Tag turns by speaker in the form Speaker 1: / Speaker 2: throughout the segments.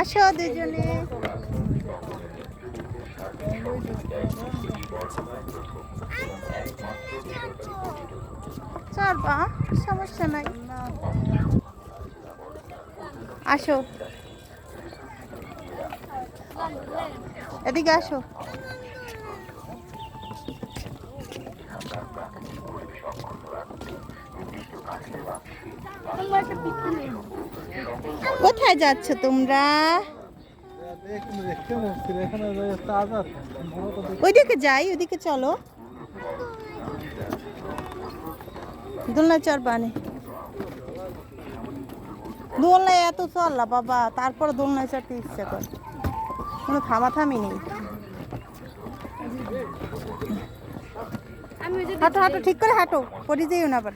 Speaker 1: আসো দুজনে। চল বা সমস্যা নাই। আসো। এদিকে আসো। কোথায় যাচ্ছ তোমরা? ওইদিকে যাই ওইদিকে চলো। দোলনা চর বানে। দোলনায় এত চললা বাবা তারপর দোলনায় চড়তে ইচ্ছা কর। কোনো থামাথামি নেই। হাঁটো হাঁটো ঠিক করে হাঁটো পড়ে যেও না আবার।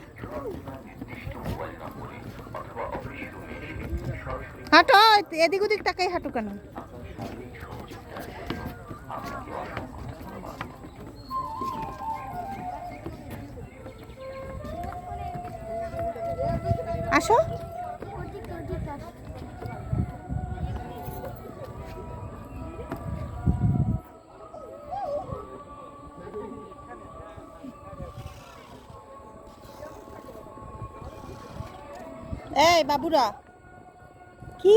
Speaker 1: হাঁটো এদিক ওদিক টাকাই হাঁটো কেন? আসো। এই বাবুরা। কি?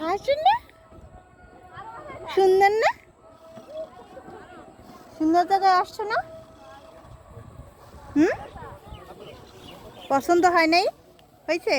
Speaker 1: হাসছেন না? সুন্দর না? সুন্দর জায়গায় আসছো না? হুম? পছন্দ হয় নাই? হয়েছে?